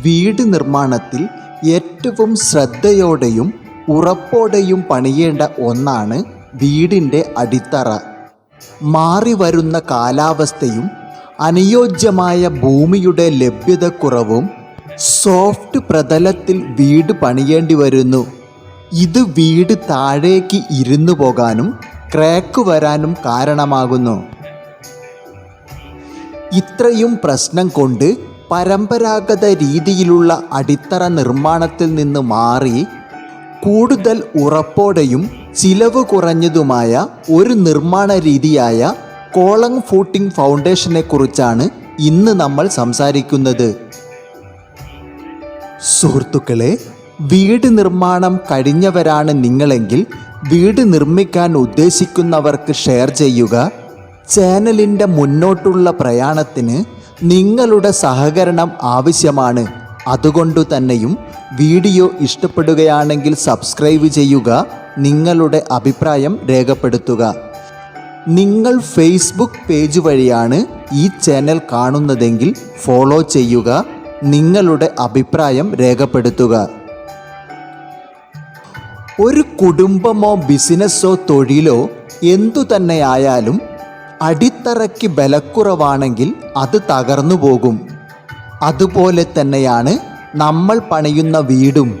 വീട് നിർമ്മാണത്തിൽ ഏറ്റവും ശ്രദ്ധയോടെയും ഉറപ്പോടെയും പണിയേണ്ട ഒന്നാണ് വീടിന്റെ അടിത്തറ. മാറി വരുന്ന കാലാവസ്ഥയും അനുയോജ്യമായ ഭൂമിയുടെ ലഭ്യതക്കുറവും സോഫ്റ്റ് പ്രതലത്തിൽ വീട് പണിയേണ്ടി വരുന്നു. ഇത് വീട് താഴേക്ക് ഇരുന്നു പോകാനും ക്രാക്ക് വരാനും കാരണമാകുന്നു. ഇത്രയും പ്രശ്നം കൊണ്ട് പരമ്പരാഗത രീതിയിലുള്ള അടിത്തറ നിർമ്മാണത്തിൽ നിന്ന് മാറി കൂടുതൽ ഉറപ്പോടെയും ചിലവ് കുറഞ്ഞതുമായ ഒരു നിർമ്മാണ രീതിയായ കോളങ് ഫൂട്ടിംഗ് ഫൗണ്ടേഷനെ കുറിച്ചാണ് ഇന്ന് നമ്മൾ സംസാരിക്കുന്നത്. സുഹൃത്തുക്കളെ വീട് നിർമ്മാണം കഴിഞ്ഞവരാണ് നിങ്ങളെങ്കിൽ വീട് നിർമ്മിക്കാൻ ഉദ്ദേശിക്കുന്നവർക്ക് ഷെയർ ചെയ്യുക. ചാനലിന്റെ മുന്നോട്ടുള്ള പ്രയാണത്തിന് നിങ്ങളുടെ സഹകരണം ആവശ്യമാണ്. അതുകൊണ്ടു തന്നെയും വീഡിയോ ഇഷ്ടപ്പെടുകയാണെങ്കിൽ സബ്സ്ക്രൈബ് ചെയ്യുക നിങ്ങളുടെ അഭിപ്രായം രേഖപ്പെടുത്തുക. നിങ്ങൾ ഫേസ്ബുക്ക് പേജ് വഴിയാണ് ഈ ചാനൽ കാണുന്നതെങ്കിൽ ഫോളോ ചെയ്യുക നിങ്ങളുടെ അഭിപ്രായം രേഖപ്പെടുത്തുക. ഒരു കുടുംബമോ ബിസിനസ്സോ തൊഴിലോ എന്തു തന്നെയായാലും അടിത്തറയ്ക്ക് ബലക്കുറവാണെങ്കിൽ അത് തകർന്നു പോകും. അതുപോലെ തന്നെയാണ് നമ്മൾ പണിയുന്ന വീടും.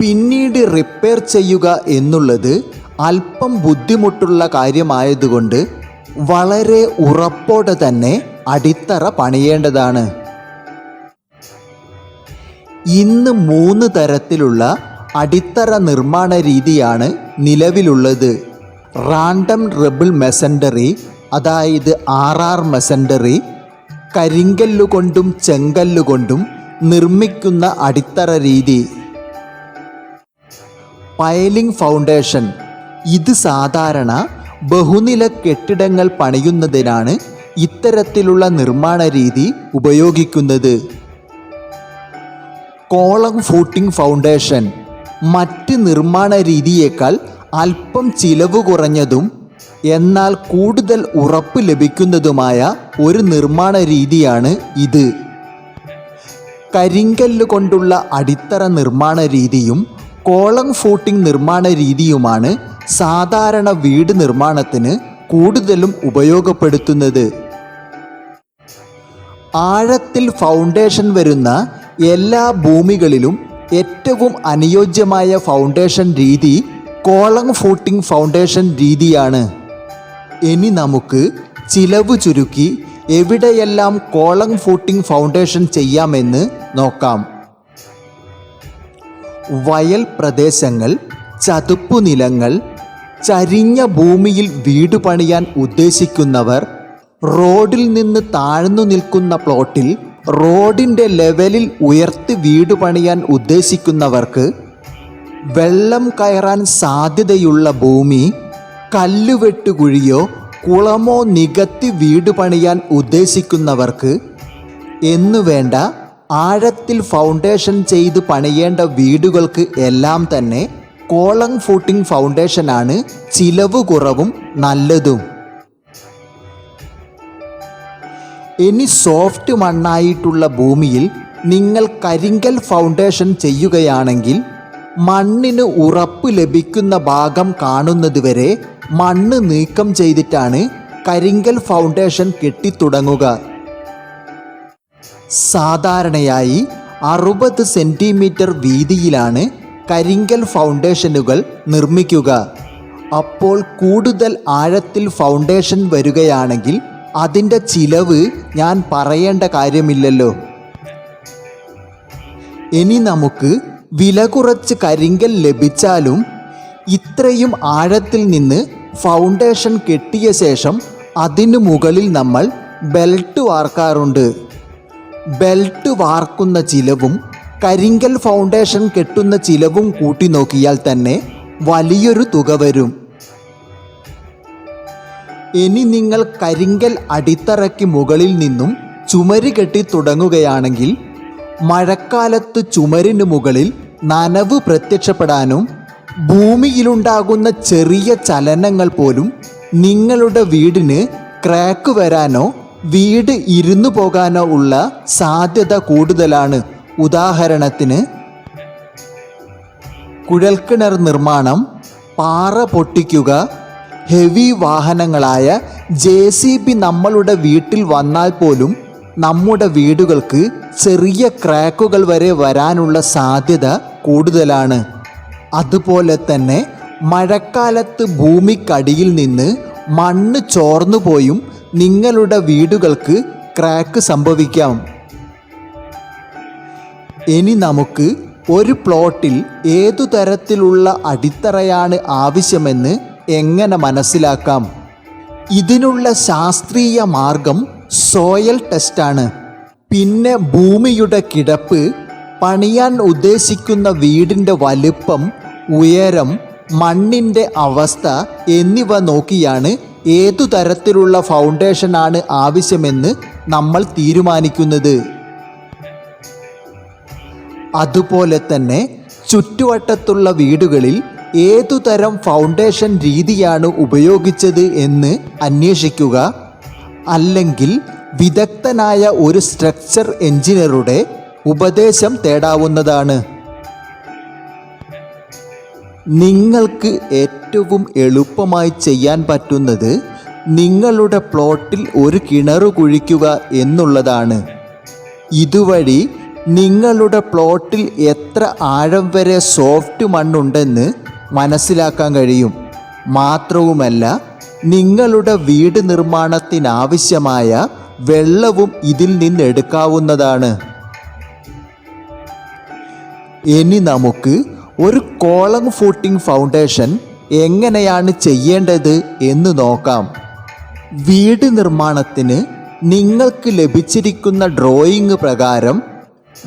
പിന്നീട് റിപ്പയർ ചെയ്യുക എന്നുള്ളത് അല്പം ബുദ്ധിമുട്ടുള്ള കാര്യമായതുകൊണ്ട് വളരെ ഉറപ്പോടെ തന്നെ അടിത്തറ പണിയേണ്ടതാണ്. ഇന്ന് മൂന്ന് തരത്തിലുള്ള അടിത്തറ നിർമ്മാണ രീതിയാണ് നിലവിലുള്ളത്. റാൻഡം റബിൾ മെസൻഡറി അതായത് ആർ ആർ മെസൻഡറി കരിങ്കല്ലുകൊണ്ടും ചെങ്കല്ലുകൊണ്ടും നിർമ്മിക്കുന്ന അടിത്തറ രീതി. പയലിംഗ് ഫൗണ്ടേഷൻ ഇത് സാധാരണ ബഹുനില കെട്ടിടങ്ങൾ പണിയുന്നതിനാണ് ഇത്തരത്തിലുള്ള നിർമ്മാണ രീതി ഉപയോഗിക്കുന്നത്. കോളം ഫൂട്ടിംഗ് ഫൗണ്ടേഷൻ മറ്റ് നിർമ്മാണ രീതിയേക്കാൾ അല്പം ചിലവ് കുറഞ്ഞതും എന്നാൽ കൂടുതൽ ഉറപ്പ് ലഭിക്കുന്നതുമായ ഒരു നിർമ്മാണ രീതിയാണ് ഇത്. കരിങ്കല്ല് കൊണ്ടുള്ള അടിത്തറ നിർമ്മാണ രീതിയും കോളം ഫൂട്ടിംഗ് നിർമ്മാണ രീതിയുമാണ് സാധാരണ വീട് നിർമ്മാണത്തിന് കൂടുതലും ഉപയോഗപ്പെടുത്തുന്നത്. ആഴത്തിൽ ഫൗണ്ടേഷൻ വരുന്ന എല്ലാ ഭൂമികളിലും ഏറ്റവും അനുയോജ്യമായ ഫൗണ്ടേഷൻ രീതി കോളം ഫൂട്ടിംഗ് ഫൗണ്ടേഷൻ രീതിയാണ്. ഇനി നമുക്ക് ചിലവ് ചുരുക്കി എവിടെയെല്ലാം കോളം ഫൂട്ടിംഗ് ഫൗണ്ടേഷൻ ചെയ്യാമെന്ന് നോക്കാം. വയൽ പ്രദേശങ്ങൾ ചതുപ്പു നിലങ്ങൾ ചരിഞ്ഞ ഭൂമിയിൽ വീട് പണിയാൻ ഉദ്ദേശിക്കുന്നവർ റോഡിൽ നിന്ന് താഴ്ന്നു നിൽക്കുന്ന പ്ലോട്ടിൽ റോഡിന്റെ ലെവലിൽ ഉയർത്തി വീട് പണിയാൻ ഉദ്ദേശിക്കുന്നവർക്ക് വെള്ളം കയറാൻ സാധ്യതയുള്ള ഭൂമി കല്ലുവെട്ടുകുഴിയോ കുളമോ നികത്തി വീട് പണിയാൻ ഉദ്ദേശിക്കുന്നവർക്ക് എന്നു വേണ്ട ആഴത്തിൽ ഫൗണ്ടേഷൻ ചെയ്ത് പണിയേണ്ട വീടുകൾക്ക് എല്ലാം തന്നെ കോളങ് ഫൂട്ടിംഗ് ഫൗണ്ടേഷനാണ് ചിലവ് കുറവും നല്ലതും. ഇനി സോഫ്റ്റ് മണ്ണായിട്ടുള്ള ഭൂമിയിൽ നിങ്ങൾ കരിങ്കൽ ഫൗണ്ടേഷൻ ചെയ്യുകയാണെങ്കിൽ മണ്ണിന് ഉറപ്പ് ലഭിക്കുന്ന ഭാഗം കാണുന്നതുവരെ മണ്ണ് നീക്കം ചെയ്തിട്ടാണ് കരിങ്കൽ ഫൗണ്ടേഷൻ കെട്ടിത്തുടങ്ങുക. സാധാരണയായി അറുപത് സെന്റിമീറ്റർ വീതിയിലാണ് കരിങ്കൽ ഫൗണ്ടേഷനുകൾ നിർമ്മിക്കുക. അപ്പോൾ കൂടുതൽ ആഴത്തിൽ ഫൗണ്ടേഷൻ വരികയാണെങ്കിൽ അതിന്റെ ചിലവ് ഞാൻ പറയേണ്ട കാര്യമില്ലല്ലോ. ഇനി നമുക്ക് വില കുറച്ച് കരിങ്കൽ ലഭിച്ചാലും ഇത്രയും ആഴത്തിൽ നിന്ന് ഫൗണ്ടേഷൻ കെട്ടിയ ശേഷം അതിനു മുകളിൽ നമ്മൾ ബെൽറ്റ് വാർക്കാറുണ്ട്. ബെൽറ്റ് വാർക്കുന്ന ചിലവും കരിങ്കൽ ഫൗണ്ടേഷൻ കെട്ടുന്ന ചിലവും കൂട്ടി നോക്കിയാൽ തന്നെ വലിയൊരു തുക വരും. ഇനി നിങ്ങൾ കരിങ്കൽ അടിത്തറയ്ക്ക് മുകളിൽ നിന്നും ചുമര് കെട്ടി തുടങ്ങുകയാണെങ്കിൽ മഴക്കാലത്ത് ചുമരിന് മുകളിൽ നനവ് പ്രത്യക്ഷപ്പെടാനും ഭൂമിയിലുണ്ടാകുന്ന ചെറിയ ചലനങ്ങൾ പോലും നിങ്ങളുടെ വീടിന് ക്രാക്ക് വരാനോ വീട് ഇരുന്നു പോകാനോ ഉള്ള സാധ്യത കൂടുതലാണ്. ഉദാഹരണത്തിന് കുഴൽക്കിണർ നിർമ്മാണം പാറ പൊട്ടിക്കുക ഹെവി വാഹനങ്ങളായ ജെ സി ബി നമ്മളുടെ വീട്ടിൽ വന്നാൽ പോലും നമ്മുടെ വീടുകൾക്ക് ചെറിയ ക്രാക്കുകൾ വരെ വരാനുള്ള സാധ്യത കൂടുതലാണ്. അതുപോലെ തന്നെ മഴക്കാലത്ത് ഭൂമിക്കടിയിൽ നിന്ന് മണ്ണ് ചോർന്നു പോയും നിങ്ങളുടെ വീടുകൾക്ക് ക്രാക്ക് സംഭവിക്കാം. ഇനി നമുക്ക് ഒരു പ്ലോട്ടിൽ ഏതു തരത്തിലുള്ള അടിത്തറയാണ് ആവശ്യമെന്ന് എങ്ങനെ മനസ്സിലാക്കാം? ഇതിനുള്ള ശാസ്ത്രീയ മാർഗം സോയൽ ടെസ്റ്റാണ്. പിന്നെ ഭൂമിയുടെ കിടപ്പ് പണിയാൻ ഉദ്ദേശിക്കുന്ന വീടിന്റെ വലുപ്പം ഉയരം മണ്ണിന്റെ അവസ്ഥ എന്നിവ നോക്കിയാണ് ഏതു തരത്തിലുള്ള ഫൗണ്ടേഷനാണ് ആവശ്യമെന്ന് നമ്മൾ തീരുമാനിക്കുന്നത്. അതുപോലെ തന്നെ ചുറ്റുവട്ടത്തുള്ള വീടുകളിൽ ഏതു തരം ഫൗണ്ടേഷൻ രീതിയാണ് ഉപയോഗിച്ചത് എന്ന് അന്വേഷിക്കുക. അല്ലെങ്കിൽ വിദഗ്ധനായ ഒരു സ്ട്രക്ചർ എഞ്ചിനീയറുടെ ഉപദേശം തേടാവുന്നതാണ്. നിങ്ങൾക്ക് ഏറ്റവും എളുപ്പമായി ചെയ്യാൻ പറ്റുന്നത് നിങ്ങളുടെ പ്ലോട്ടിൽ ഒരു കിണറ് കുഴിക്കുക എന്നുള്ളതാണ്. ഇതുവഴി നിങ്ങളുടെ പ്ലോട്ടിൽ എത്ര ആഴം വരെ സോഫ്റ്റ് മണ്ണുണ്ടെന്ന് മനസ്സിലാക്കാൻ കഴിയും. മാത്രവുമല്ല നിങ്ങളുടെ വീട് നിർമ്മാണത്തിനാവശ്യമായ വെള്ളവും ഇതിൽ നിന്ന് എടുക്കാവുന്നതാണ്. ഇനി നമുക്ക് ഒരു കോളം ഫൂട്ടിംഗ് ഫൗണ്ടേഷൻ എങ്ങനെയാണ് ചെയ്യേണ്ടത് എന്ന് നോക്കാം. വീട് നിർമ്മാണത്തിന് നിങ്ങൾക്ക് ലഭിച്ചിരിക്കുന്ന ഡ്രോയിങ് പ്രകാരം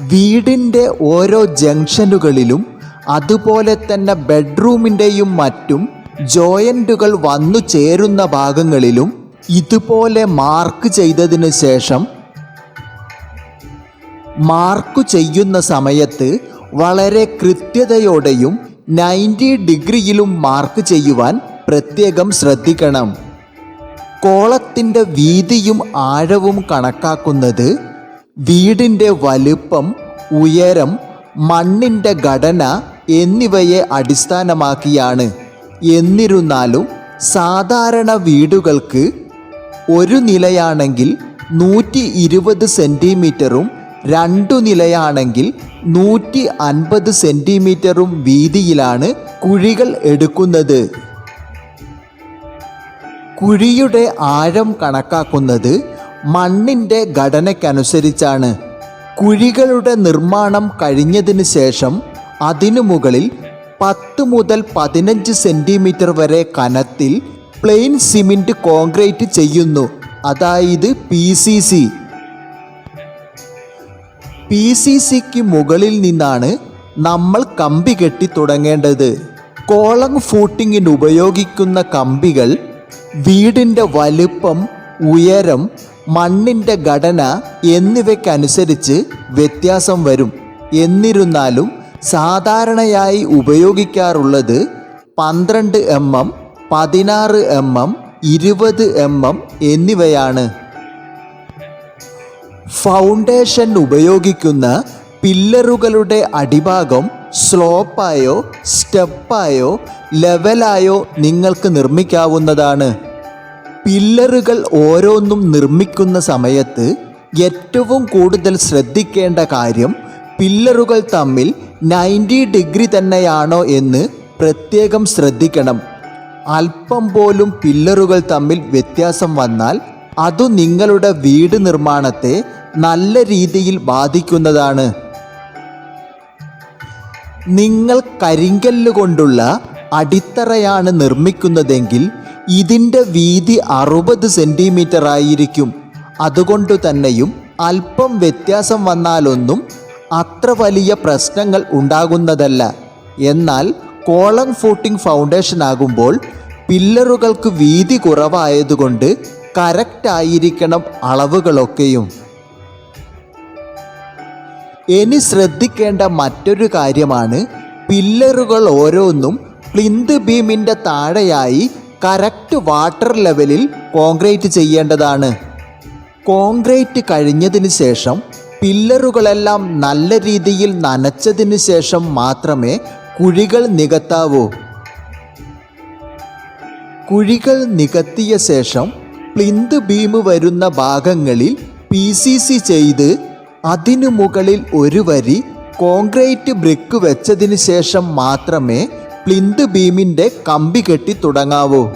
വീടിന്റെ ഓരോ ജംഗ്ഷനുകളിലും അതുപോലെ തന്നെ ബെഡ്റൂമിന്റെയും മറ്റും ജോയിന്റുകൾ വന്നു ചേരുന്ന ഭാഗങ്ങളിലും ഇതുപോലെ മാർക്ക് ചെയ്തതിനു ശേഷം മാർക്ക് ചെയ്യുന്ന സമയത്ത് വളരെ കൃത്യതയോടെയും നയന്റി ഡിഗ്രിയിലും മാർക്ക് ചെയ്യുവാൻ പ്രത്യേകം ശ്രദ്ധിക്കണം. കോളത്തിന്റെ വീതിയും ആഴവും കണക്കാക്കുന്നത് വീടിന്റെ വലുപ്പം ഉയരം മണ്ണിന്റെ ഘടന എന്നിവയെ അടിസ്ഥാനമാക്കിയാണ്. എന്നിരുന്നാലും സാധാരണ വീടുകൾക്ക് ഒരു നിലയാണെങ്കിൽ നൂറ്റി ഇരുപത് സെന്റിമീറ്ററും രണ്ടു നിലയാണെങ്കിൽ നൂറ്റി അൻപത് സെന്റിമീറ്ററും വീതിയിലാണ് കുഴികൾ എടുക്കുന്നത്. കുഴിയുടെ ആഴം കണക്കാക്കുന്നത് മണ്ണിന്റെ ഘടനയ്ക്കനുസരിച്ചാണ് കുഴികളുടെ നിർമ്മാണം കഴിഞ്ഞതിന് ശേഷം അതിനു മുകളിൽ പത്ത് മുതൽ പതിനഞ്ച് സെന്റിമീറ്റർ വരെ കനത്തിൽ പ്ലെയിൻ സിമെന്റ് കോൺക്രീറ്റ് ചെയ്യുന്നു. അതായത് P C C. P C സിക്ക് മുകളിൽ നിന്നാണ് നമ്മൾ കമ്പി കെട്ടി തുടങ്ങേണ്ടത്. കോളം ഫൂട്ടിങ്ങിന് ഉപയോഗിക്കുന്ന കമ്പികൾ വീടിന്റെ വലുപ്പം ഉയരം മണ്ണിന്റെ ഘടന എന്നിവയ്ക്കനുസരിച്ച് വ്യത്യാസം വരും. എന്നിരുന്നാലും സാധാരണയായി ഉപയോഗിക്കാറുള്ളത് പന്ത്രണ്ട് എം എം പതിനാറ് എം എം ഇരുപത് എം എം എന്നിവയാണ്. ഫൗണ്ടേഷൻ ഉപയോഗിക്കുന്ന പില്ലറുകളുടെ അടിഭാഗം സ്ലോപ്പായോ സ്റ്റെപ്പായോ ലെവലായോ നിങ്ങൾക്ക് നിർമ്മിക്കാവുന്നതാണ്. പില്ലറുകൾ ഓരോന്നും നിർമ്മിക്കുന്ന സമയത്ത് ഏറ്റവും കൂടുതൽ ശ്രദ്ധിക്കേണ്ട കാര്യം പില്ലറുകൾ തമ്മിൽ നയന്റി ഡിഗ്രി തന്നെയാണോ എന്ന് പ്രത്യേകം ശ്രദ്ധിക്കണം. അല്പം പോലും പില്ലറുകൾ തമ്മിൽ വ്യത്യാസം വന്നാൽ അതു നിങ്ങളുടെ വീട് നിർമ്മാണത്തെ നല്ല രീതിയിൽ ബാധിക്കുന്നതാണ്. നിങ്ങൾ കരിങ്കല്ല് കൊണ്ടുള്ള അടിത്തറയാണ് നിർമ്മിക്കുന്നതെങ്കിൽ ഇതിന്റെ വീതി അറുപത് സെന്റിമീറ്റർ ആയിരിക്കും. അതുകൊണ്ട് തന്നെയും അല്പം വ്യത്യാസം വന്നാലൊന്നും അത്ര വലിയ പ്രശ്നങ്ങൾ ഉണ്ടാകുന്നതല്ല. എന്നാൽ കോളം ഫൂട്ടിംഗ് ഫൗണ്ടേഷൻ ആകുമ്പോൾ പില്ലറുകൾക്ക് വീതി കുറവായതുകൊണ്ട് കറക്റ്റായിരിക്കണം അളവുകളൊക്കെയും. ഇനി ശ്രദ്ധിക്കേണ്ട മറ്റൊരു കാര്യമാണ് പില്ലറുകൾ ഓരോന്നും പ്ലിന്ത് ബീമിന്റെ താഴെയായി കറക്റ്റ് വാട്ടർ ലെവലിൽ കോൺക്രീറ്റ് ചെയ്യേണ്ടതാണ്. കോൺക്രീറ്റ് കഴിഞ്ഞതിന് ശേഷം പില്ലറുകളെല്ലാം നല്ല രീതിയിൽ നനച്ചതിന് ശേഷം മാത്രമേ കുഴികൾ നികത്താവൂ. കുഴികൾ നികത്തിയ ശേഷം പ്ലിന്ത് ബീം വരുന്ന ഭാഗങ്ങളിൽ പി സി സി ചെയ്ത് അതിനു മുകളിൽ ഒരു വരി കോൺക്രീറ്റ് ബ്രിക്ക് വെച്ചതിന് ശേഷം മാത്രമേ പ്ലിന്ത് ബീമിന്റെ കമ്പി കെട്ടി തുടങ്ങാവൂ.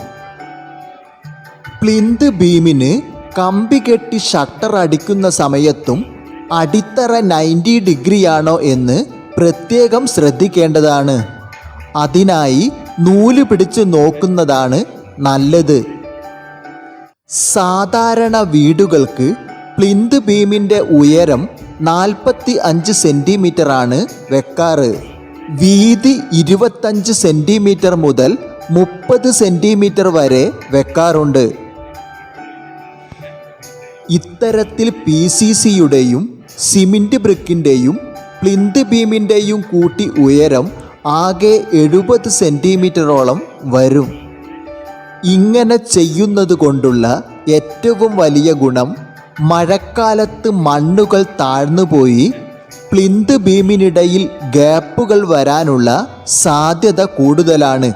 പ്ലിന്ത് ബീമിന് കമ്പി കെട്ടി ഷട്ടർ അടിക്കുന്ന സമയത്തും അടിത്തറ നയന്റി ഡിഗ്രിയാണോ എന്ന് പ്രത്യേകം ശ്രദ്ധിക്കേണ്ടതാണ്. അതിനായി നൂൽ പിടിച്ച് നോക്കുന്നതാണ് നല്ലത്. സാധാരണ വീടുകൾക്ക് പ്ലിന്ത് ബീമിന്റെ ഉയരം നാൽപ്പത്തി അഞ്ച് സെന്റിമീറ്റർ ആണ് വെക്കാറ്. വീതി ഇരുപത്തഞ്ച് സെന്റിമീറ്റർ മുതൽ മുപ്പത് സെന്റിമീറ്റർ വരെ വെക്കാറുണ്ട്. ഇത്തരത്തിൽ പി സി സിയുടെയും സിമിന്റ് ബ്രിക്കിന്റെയും പ്ലിന്ത് ബീമിന്റെയും കൂട്ടി ഉയരം ആകെ എഴുപത് സെന്റിമീറ്ററോളം വരും. ഇങ്ങനെ ചെയ്യുന്നത് കൊണ്ടുള്ള ഏറ്റവും വലിയ ഗുണം മഴക്കാലത്ത് മണ്ണുകൾ താഴ്ന്നുപോയി പ്ലിന്ത് ബീമിനിടയിൽ ഗ്യാപ്പുകൾ വരാനുള്ള സാധ്യത കൂടുതലാണ്.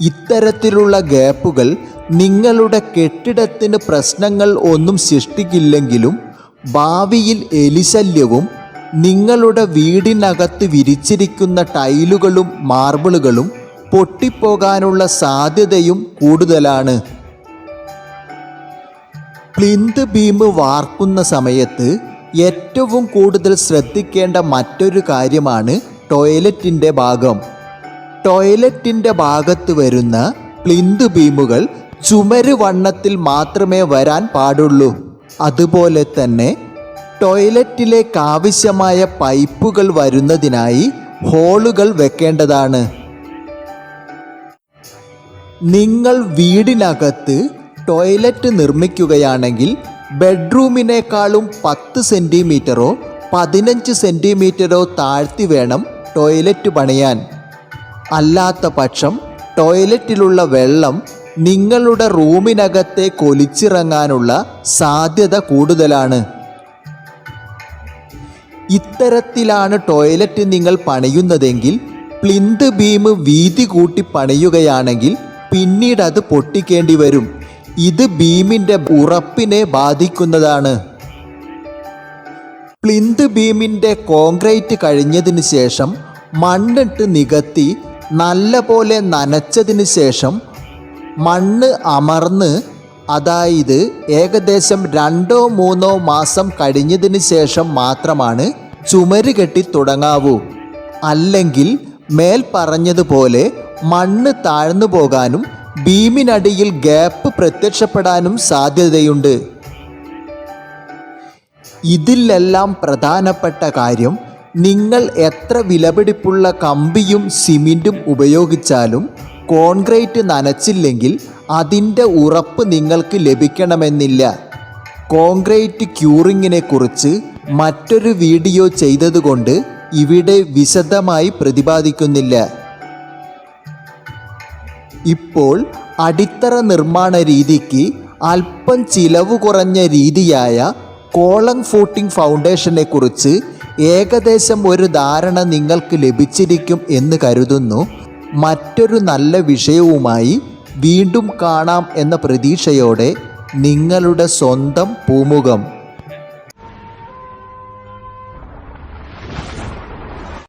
ഇത്തരത്തിലുള്ള ഗ്യാപ്പുകൾ നിങ്ങളുടെ കെട്ടിടത്തിന് പ്രശ്നങ്ങൾ ഒന്നും സൃഷ്ടിക്കില്ലെങ്കിലും ഭാവിയിൽ എലിശല്യവും നിങ്ങളുടെ വീടിനകത്ത് വിരിച്ചിരിക്കുന്ന ടൈലുകളും മാർബിളുകളും പൊട്ടിപ്പോകാനുള്ള സാധ്യതയും കൂടുതലാണ്. പ്ലിന്ത് ബീം വാർക്കുന്ന സമയത്ത് ഏറ്റവും കൂടുതൽ ശ്രദ്ധിക്കേണ്ട മറ്റൊരു കാര്യമാണ് ടോയ്ലറ്റിന്റെ ഭാഗം. ടോയ്ലറ്റിന്റെ ഭാഗത്ത് വരുന്ന പ്ലിന്ത് ബീമുകൾ ചുമര് വണ്ണത്തിൽ മാത്രമേ വരാൻ പാടുള്ളൂ. അതുപോലെ തന്നെ ടോയ്ലറ്റിലേക്ക് ആവശ്യമായ പൈപ്പുകൾ വരുന്നതിനായി ഹോളുകൾ വെക്കേണ്ടതാണ്. നിങ്ങൾ വീടിനകത്ത് ടോയ്ലറ്റ് നിർമ്മിക്കുകയാണെങ്കിൽ ബെഡ്റൂമിനേക്കാളും പത്ത് സെന്റിമീറ്ററോ പതിനഞ്ച് സെന്റിമീറ്ററോ താഴ്ത്തി വേണം ടോയ്ലറ്റ് പണിയാൻ. അല്ലാത്ത പക്ഷം ടോയ്ലറ്റിലുള്ള വെള്ളം നിങ്ങളുടെ റൂമിനകത്തെ കൊലിച്ചിറങ്ങാനുള്ള സാധ്യത കൂടുതലാണ്. ഇത്തരത്തിലാണ് ടോയ്ലറ്റ് നിങ്ങൾ പണിയുന്നതെങ്കിൽ പ്ലിന്ത് ബീം വീതി കൂട്ടി പണിയുകയാണെങ്കിൽ പിന്നീട് അത് പൊട്ടിക്കേണ്ടി വരും. ഇത് ബീമിന്റെ ഉറപ്പിനെ ബാധിക്കുന്നതാണ്. പ്ലിന്ത് ബീമിന്റെ കോൺക്രീറ്റ് കഴിഞ്ഞതിന് ശേഷം മണ്ണിട്ട് നികത്തി നല്ലപോലെ നനച്ചതിന് ശേഷം മണ്ണ് അമർന്ന് അതായത് ഏകദേശം രണ്ടോ മൂന്നോ മാസം കഴിഞ്ഞതിന് ശേഷം മാത്രമാണ് ചുമര് കെട്ടി തുടങ്ങാവൂ. അല്ലെങ്കിൽ മേൽ പറഞ്ഞതുപോലെ മണ്ണ് താഴ്ന്നു പോകാനും ബീമിനടിയിൽ ഗ്യാപ്പ് പ്രത്യക്ഷപ്പെടാനും സാധ്യതയുണ്ട്. ഇതിലെല്ലാം പ്രധാനപ്പെട്ട കാര്യം നിങ്ങൾ എത്ര വിലപിടിപ്പുള്ള കമ്പിയും സിമെന്റും ഉപയോഗിച്ചാലും കോൺക്രീറ്റ് നനച്ചില്ലെങ്കിൽ അതിന്റെ ഉറപ്പ് നിങ്ങൾക്ക് ലഭിക്കണമെന്നില്ല. കോൺക്രീറ്റ് ക്യൂറിങ്ങിനെ കുറിച്ച് മറ്റൊരു വീഡിയോ ചെയ്തതുകൊണ്ട് ഇവിടെ വിശദമായി പ്രതിപാദിക്കുന്നില്ല. ഇപ്പോൾ അടിത്തറ നിർമ്മാണ രീതിക്ക് അല്പം ചിലവ് കുറഞ്ഞ രീതിയായ കോളങ് ഫൂട്ടിംഗ് ഫൗണ്ടേഷനെക്കുറിച്ച് ഏകദേശം ഒരു ധാരണ നിങ്ങൾക്ക് ലഭിച്ചിരിക്കും എന്ന് കരുതുന്നു. മറ്റൊരു നല്ല വിഷയവുമായി വീണ്ടും കാണാം എന്ന പ്രതീക്ഷയോടെ നിങ്ങളുടെ സ്വന്തം പൂമുഖം.